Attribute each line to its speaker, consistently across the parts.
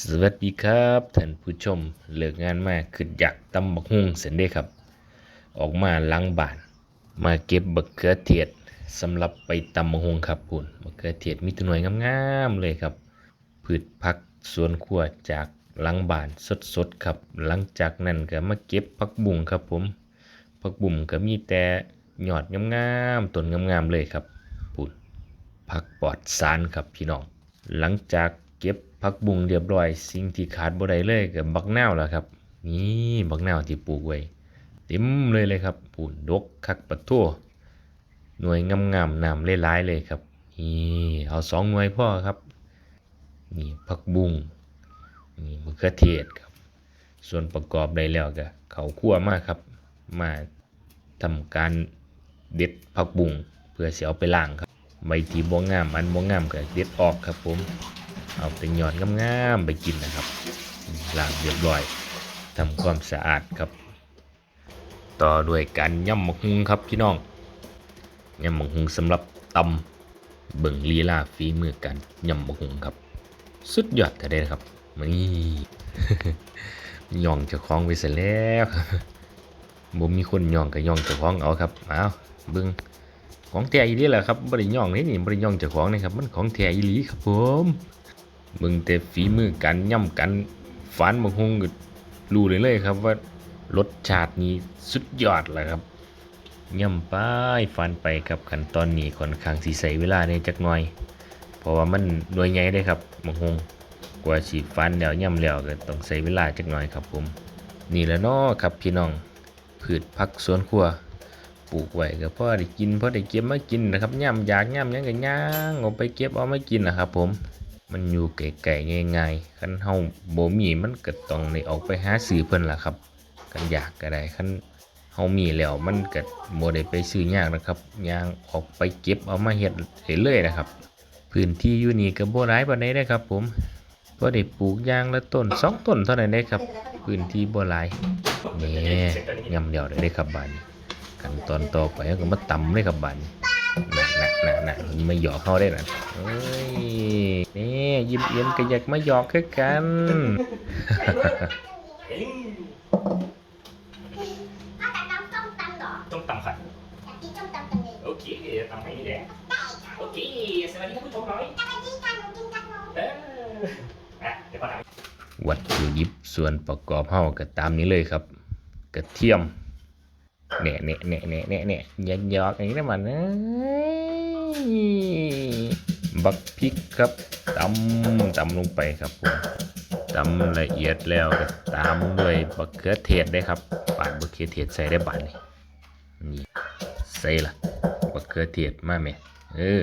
Speaker 1: สวัสดีครับท่านผู้ชมเลิกงานมาขึ้นอยากตำบักฮุ่งเสร็จเด้ครับ ออกมาล้างบ้าน มาเก็บบักเขือเทศสำหรับไปตำบักฮุ่งครับปุ่นบักเขือเทศมีตัวหน่วยงามๆเลยครับพืชผักสวนครัวจากหลังบ้านสดๆครับ หลังจากนั้นก็มาเก็บผักบุ้งครับผมผักบุ้งก็มีแต่หยอดงามๆต้นงามๆเลยครับปุ่นผักปลอดสารครับพี่น้องหลังจาก เก็บผักบุ้งเรียบร้อย สิ่งที่ขาดบ่ได้เลยก็บักนาวแล้วครับ นี่บักนาวที่ปลูกไว้เต็มเลยเลยครับปูนดกคักปัดทั่วหน่วยงามๆน้ำหลายเลยครับนี่เอาสองหน่วยพ่อครับนี่ผักบุ้งนี่มะเขือเทศครับ ส่วนประกอบได้แล้วก็เขาคั่วมากครับ มาทำการเด็ดผักบุ้งเพื่อเสียเอาไปล้างครับใบที่บ่งามอันบ่งามก็เด็ดออกครับผม เอาเป็นยอดงามๆไปกินนะครับล้างเรียบร้อยทำความสะอาดครับ ต่อด้วยการย่ำหมกฮุงครับพี่น้องย่ำหมกฮุงสำหรับตำเบิ่งลีลาฝีมือกันย่ำหมกฮุงครับ สุดยอดแต่ได้ครับนี่ย่องเจ้าของไปเสร็จแล้วบ่มีคนย่องก็ย่องเจ้าของเอาครับเอาเบิ่งของแท้อีหลีแหละครับบริย่องนี่นี่บริย่องเจ้าของนะครับ มันของแท้อีหลีครับผม มึงแต่ฝีมือกันย่ำกันฟันบางฮงก็รู้เลยเลยครับว่ารสชาตินี้สุดยอดเลยครับย่ำไปฟันไปครับขั้นตอนนี้ค่อนข้างสีใส่เวลาในจักหน่อย เพราะว่ามันหน่วยใหญ่ได้ครับบางฮงกว่าสีฟันแล้วย่ำแล้วก็ต้องใส่เวลาจักหน่อยครับผม นี่และเนาะครับพี่น้องพืชผักสวนครัวปลูกไว้ก็พอได้กินพอได้เก็บมากินนะครับย่ำอยากย่ำยังก็ย่างเอาไปเก็บเอามากินนะครับผม มันอยู่ไกลๆง่ายๆคันเฮาบ่มีมันก็ต้องได้ออกไปหาซื้อเพิ่นล่ะครับกันอยากก็ได้คันเฮามีแล้วมันก็บ่ได้ไปซื้อยากนะครับย่างออกไปเก็บเอามาเฮ็ดเรื่อยๆนะครับ พื้นที่อยู่นี่ก็บ่หลายปานใดนะครับ ผมพอได้ปลูกยางละต้นสองต้นเท่านั้นเด้ครับ พื้นที่บ่หลายแหน่ยำเดียวได้เด้ครับบาดนี้ขั้นตอนต่อไปก็มาตำเลยครับบัดนน่ะนะนะนะมันไม่หยอกเขาได้นะเอ้ยนี่ยิ้มเอียนก็อยากมาหยอกคือกัน
Speaker 2: เอาแต่น้มตำเหรอ
Speaker 1: ต้องตำค่ะ
Speaker 2: อยากกินส้มตำจังเลย
Speaker 1: โอเคตำให้แดงโอเคสวัสดีท่านผู้ชมน่อย
Speaker 2: สวัสดีค่ะหนูกินกันหนู
Speaker 1: เอออะเดี๋ยวพอทำวัตถุดิบส่วนประกอบเฮาก็ตามนี้เลยครับ กระเทียม เน่เน่เน่เน่เน่เน่ยันยอกอย่างนี้นะมันเอ้ยบักพริกครับตำตำลงไปครับผมตำละเอียดแล้วก็ตามด้วยบักเขือเทศได้ครับปาดบักเขือเทศใส่ได้บาดนี่นี่ใส่ละบักเขือเทศมาไหมเออ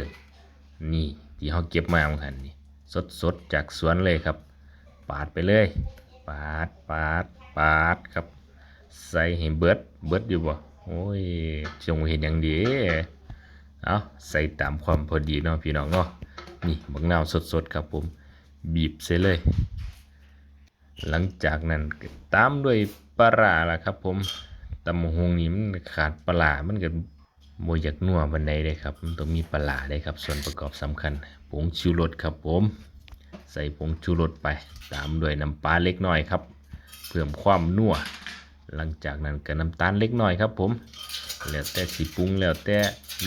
Speaker 1: นี่ที่เขาเก็บมาเหมือนกันนี่สดสดๆจากสวนเลยครับ ปาดไปเลย ปาดปาดปาดครับ ใส่ให้เบิดเบิดอยู่บ่ โอ้ยจงเห็นอย่างดีเอาใส่ตามความพอดีเนาะพี่น้องเนาะนี่บักนาวสดๆครับผมบีบใส่เลย หลังจากนั้นตามด้วยปลาล่ะครับ ผมตำมะฮงนี่มันขาดปลามันก็โมอยากนัวบันไดเลยครับมันต้องมีปลาร้าได้ครับ ส่วนประกอบสำคัญผงชูรสครับผม ใส่ผงชูรสไป ตามด้วยน้ำปลาเล็กน้อยครับ เพิ่มความนัว หลังจากนั้นก็น้ำตาลเล็กน้อยครับผมแล้วแต่สีปรุงแล้วแต่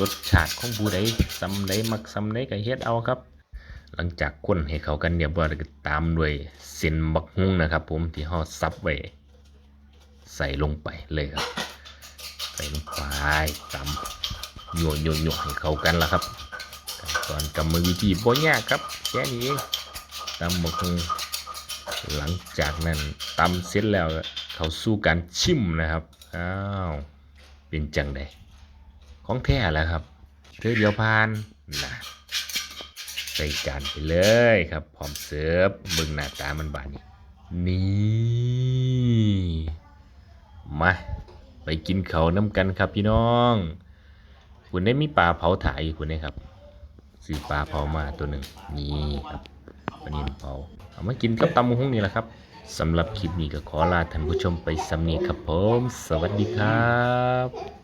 Speaker 1: รสชาติของผู้ใดซำใดมักซำใดก็เฮ็ดเอาครับ หลังจากคนให้เข้ากันเรียบร้อยก็ตามด้วยเส้นบักฮุ้งนะครับผมที่ห่อซับไว้ใส่ลงไปเลยครับ ใส่ลงไปตำโยนโยนโยนให้เข้ากันล้วครับตอนกรรมวิธีบ่ยากครับแค่นี้เองตำบักฮุงหลังจากนั้นตำเสร็จแล้ว เขาสู่การชิมนะครับ อ้าว เป็นจังไดของแท้แล้วครับเธอเดียวพานนะใส่จานไปเลยครับพร้อมเสิร์ฟเบิ่งหน้าตามันบานนี้นี่มาไปกินเขาน้ำกันครับพี่น้องคุณได้มีปลาเผาถ่ายคุณได้ครับซื้อปลาเผามาตัวหนึ่งนี่ครับปลาเนียนเผาเอามากินกับตำมะฮุ่งนี่แหละครับ สำหรับคลิปนี้ก็ขอลาท่านผู้ชมไปสำเนียครับผม สวัสดีครับ